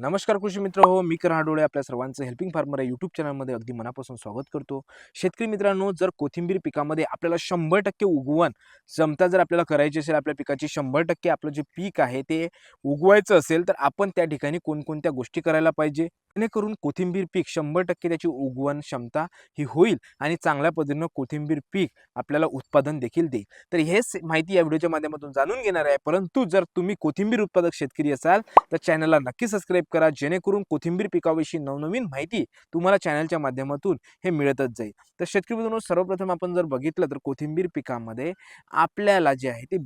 नमस्कार कृषी मित्र. हो मी करण डोळे आपल्या सर्वांचं हेल्पिंग फार्मर या यूट्यूब चॅनलमध्ये अगदी मनापासून स्वागत करतो. शेतकरी मित्रांनो जर कोथिंबीर पिकामध्ये आपल्याला शंभर टक्के उगवण क्षमता जर आपल्याला करायची असेल आपल्या पिकाची शंभर टक्के आपलं जे पीक आहे ते उगवायचं असेल तर आपण त्या ठिकाणी कोणकोणत्या गोष्टी करायला पाहिजे? जेणेकरून कोथिंबीर पीक शंभर टक्के त्याची उगवण क्षमता ही होईल आणि चांगल्या पद्धतीनं कोथिंबीर पीक आपल्याला उत्पादन देखील देईल. तर हेच माहिती या व्हिडिओच्या माध्यमातून जाणून घेणार आहे. परंतु जर तुम्ही कोथिंबीर उत्पादक शेतकरी असाल तर चॅनलला नक्की सबस्क्राईब करा जेणेकरून कोथिंबीर पिकाविषयी नवनवीन माहिती तुम्हाला चॅनलच्या माध्यमातून हे मिळतच जाईल. तर शेतकरी मित्रांनो सर्वप्रथम आपण जर बघितलं तर कोथिंबीर पिकामध्ये आपल्याला जे आहे ते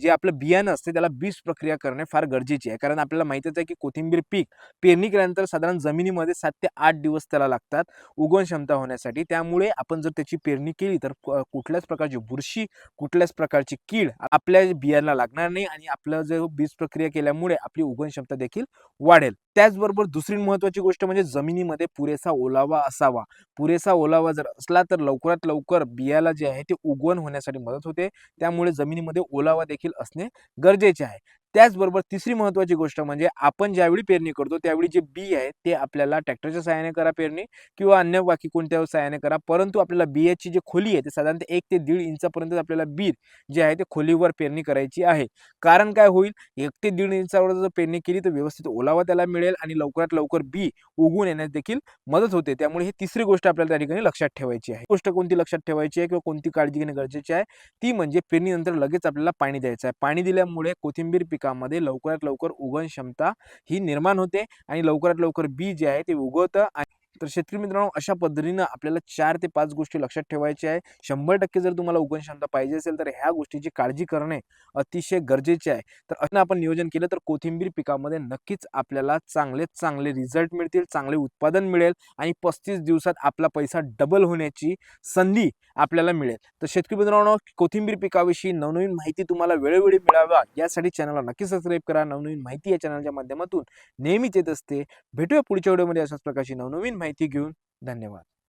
जे आपलं बियाणं असते त्याला बीज प्रक्रिया करणे फार गरजेची आहे. कारण आपल्याला माहितीच आहे की कोथिंबीर पीक पेरणी केल्यानंतर साधारण जमिनीमध्ये सात ते आठ दिवस त्याला लागतात उगवण क्षमता होण्यासाठी. त्यामुळे आपण जर त्याची पेरणी केली तर कुठल्याच प्रकारची बुरशी कुठल्याच प्रकारची कीड आपल्या बियाला लागणार नाही आणि आपलं जे बीज प्रक्रिया केल्यामुळे आपली उगवण क्षमता देखील वाढेल. त्याचबरोबर दुसरी महत्वाची गोष्ट म्हणजे जमिनीमध्ये पुरेसा ओलावा असावा. पुरेसा ओलावा जर असला तर लवकरात लवकर बियाला जे आहे ते उगवण होण्यासाठी मदत होते. त्यामुळे जमिनीमध्ये ओलावा देखील असणे गरजेचे आहे. त्याचबरोबर तिसरी महत्वाची गोष्ट म्हणजे आपण ज्यावेळी पेरणी करतो त्यावेळी जे बी आहे ते आपल्याला ट्रॅक्टरच्या सहाय्याने करा पेरणी किंवा अन्य बाकी कोणत्या सहाय्याने करा. परंतु आपल्याला बियाची जी खोली आहे ते साधारणतः एक ते दीड इंचापर्यंत आपल्याला बी जे आहे ते खोलीवर पेरणी करायची आहे. कारण काय होईल? एक ते दीड इंचावर जर पेरणी केली तर व्यवस्थित ओलावा त्याला मिळेल. आणि लवकरात लवकर बी उगून येण्यास देखील मदत होते. त्यामुळे ही तिसरी गोष्ट आपल्याला त्या ठिकाणी लक्षात ठेवायची आहे. गोष्ट कोणती लक्षात ठेवायची आहे किंवा कोणती काळजी घेणे गरजेची आहे? ती म्हणजे पेरणीनंतर लगेच आपल्याला पाणी द्यायचं आहे. पाणी दिल्यामुळे कोथिंबीर पिकामध्ये लवकरात लवकर उगवण क्षमता ही निर्माण होते आणि लवकरात लवकर बी जे आहे ते उगवतं आणि तर शेतकरी मित्रांनो अशा पद्धतीनं आपल्याला चार ते पाच गोष्टी लक्षात ठेवायच्या आहे. शंभर टक्के जर तुम्हाला उगण क्षमता पाहिजे असेल तर ह्या गोष्टीची काळजी करणे अतिशय गरजेचे आहे. तर असं आपण नियोजन केलं तर कोथिंबीर पिकामध्ये नक्कीच आपल्याला चांगले चांगले रिझल्ट मिळतील चांगले उत्पादन मिळेल आणि पस्तीस दिवसात आपला पैसा डबल होण्याची संधी आपल्याला मिळेल. तर शेतकरी मित्रांनो कोथिंबीर पिकाविषयी नवनवीन माहिती तुम्हाला वेळोवेळी मिळावा यासाठी चॅनलला नक्की सबस्क्राईब करा. नवनवीन माहिती या चॅनलच्या माध्यमातून नेहमीच येत असते. भेटूया पुढच्या व्हिडिओमध्ये अशाच प्रकारची नवनवीन माहिती माहिती घेऊन धन्यवाद.